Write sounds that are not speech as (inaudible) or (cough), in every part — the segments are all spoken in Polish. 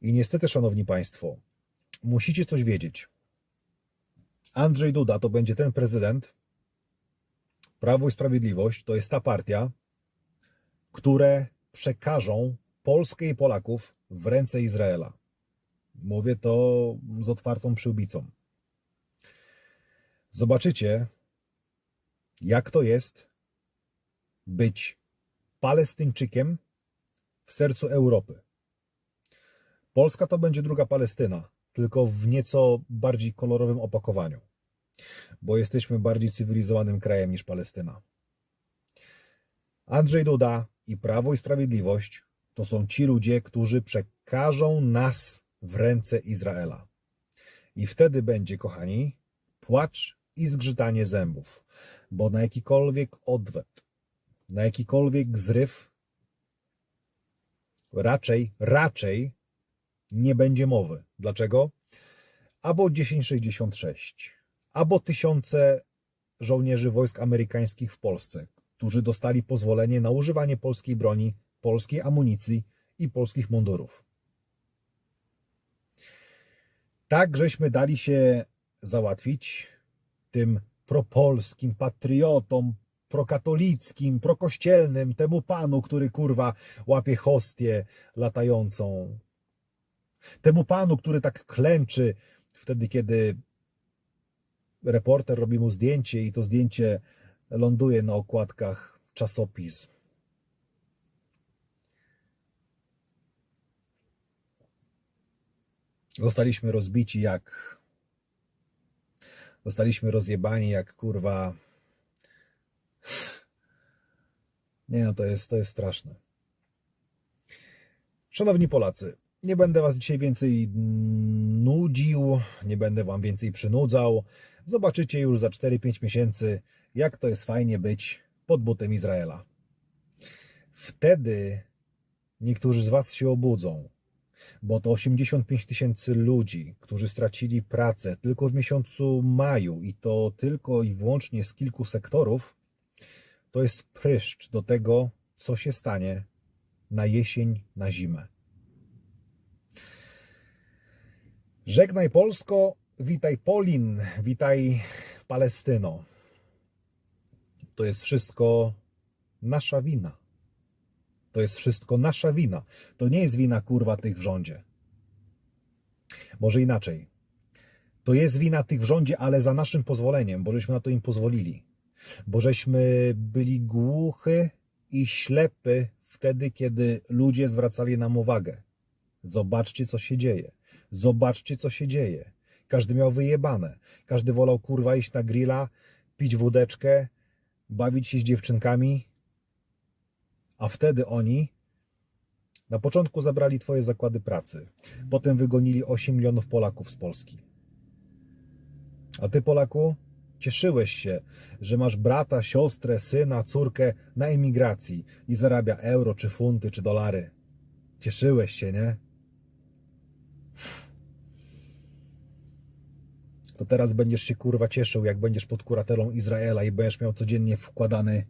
I niestety, szanowni państwo, musicie coś wiedzieć. Andrzej Duda to będzie ten prezydent, Prawo i Sprawiedliwość to jest ta partia, które przekażą Polskę i Polaków w ręce Izraela. Mówię to z otwartą przyłbicą. Zobaczycie, jak to jest być Palestyńczykiem w sercu Europy. Polska to będzie druga Palestyna, tylko w nieco bardziej kolorowym opakowaniu, bo jesteśmy bardziej cywilizowanym krajem niż Palestyna. Andrzej Duda i Prawo i Sprawiedliwość to są ci ludzie, którzy przekażą nas w ręce Izraela. I wtedy będzie, kochani, płacz i zgrzytanie zębów, bo na jakikolwiek odwet, na jakikolwiek zryw, raczej, raczej nie będzie mowy. Dlaczego? Albo 1066, albo tysiące żołnierzy wojsk amerykańskich w Polsce, którzy dostali pozwolenie na używanie polskiej broni, polskiej amunicji i polskich mundurów. Tak, żeśmy dali się załatwić tym propolskim patriotom, prokatolickim, prokościelnym, temu panu, który kurwa łapie hostię latającą. Temu panu, który tak klęczy wtedy, kiedy reporter robi mu zdjęcie i to zdjęcie ląduje na okładkach czasopism. Zostaliśmy rozbici jak. Zostaliśmy rozjebani jak kurwa. Nie no, to jest, to jest straszne. Szanowni Polacy, nie będę Was dzisiaj więcej nudził, nie będę Wam więcej przynudzał. Zobaczycie już za 4-5 miesięcy, jak to jest fajnie być pod butem Izraela. Wtedy niektórzy z Was się obudzą, bo to 85 tysięcy ludzi, którzy stracili pracę tylko w miesiącu maju i to tylko i wyłącznie z kilku sektorów, to jest pryszcz do tego, co się stanie na jesień, na zimę. Żegnaj Polsko, witaj Polin, witaj Palestyno. To jest wszystko nasza wina. To jest wszystko nasza wina. To nie jest wina kurwa tych w rządzie. Może inaczej. To jest wina tych w rządzie, ale za naszym pozwoleniem, bo żeśmy na to im pozwolili. Bo żeśmy byli głuchy i ślepy wtedy, kiedy ludzie zwracali nam uwagę. Zobaczcie, co się dzieje. Zobaczcie, co się dzieje. Każdy miał wyjebane. Każdy wolał kurwa iść na grilla, pić wódeczkę, bawić się z dziewczynkami. A wtedy oni na początku zabrali twoje zakłady pracy. Potem wygonili 8 milionów Polaków z Polski. A ty, Polaku, cieszyłeś się, że masz brata, siostrę, syna, córkę na emigracji i zarabia euro, czy funty, czy dolary. Cieszyłeś się, nie? To teraz będziesz się kurwa cieszył, jak będziesz pod kuratelą Izraela i będziesz miał codziennie wkładany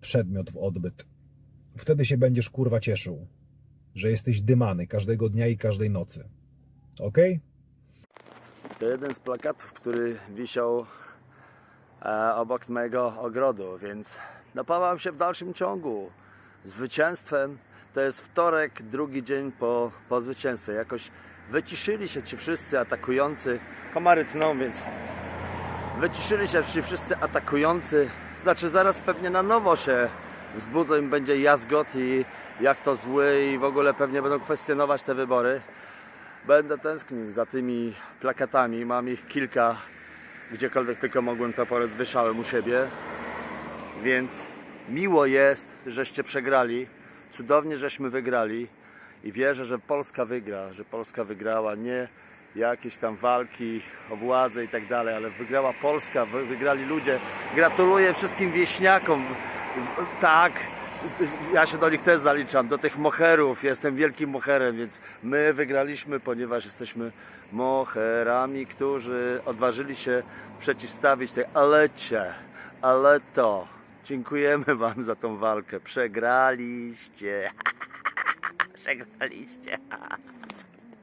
przedmiot w odbyt. Wtedy się będziesz kurwa cieszył, że jesteś dymany każdego dnia i każdej nocy. Ok? To jeden z plakatów, który wisiał e, obok mojego ogrodu, więc napawam się w dalszym ciągu zwycięstwem. To jest wtorek, drugi dzień po, po zwycięstwie. Jakoś wyciszyli się ci wszyscy atakujący. Komary tną, więc wyciszyli się ci wszyscy atakujący. Znaczy zaraz pewnie na nowo się wzbudzą im będzie jazgot i jak to zły i w ogóle pewnie będą kwestionować te wybory. Będę tęsknił za tymi plakatami. Mam ich kilka, gdziekolwiek tylko mogłem to porec wyszałem u siebie. Więc miło jest, żeście przegrali. Cudownie, żeśmy wygrali. I wierzę, że Polska wygra, że Polska wygrała. Nie jakieś tam walki o władzę i tak dalej, ale wygrała Polska, wy- wygrali ludzie. Gratuluję wszystkim wieśniakom. Tak, ja się do nich też zaliczam, do tych moherów. Jestem wielkim moherem, więc my wygraliśmy, ponieważ jesteśmy moherami, którzy odważyli się przeciwstawić tej alecie. Ale to. Dziękujemy Wam za tą walkę. Przegraliście. (laughs) Przegraliście. (laughs)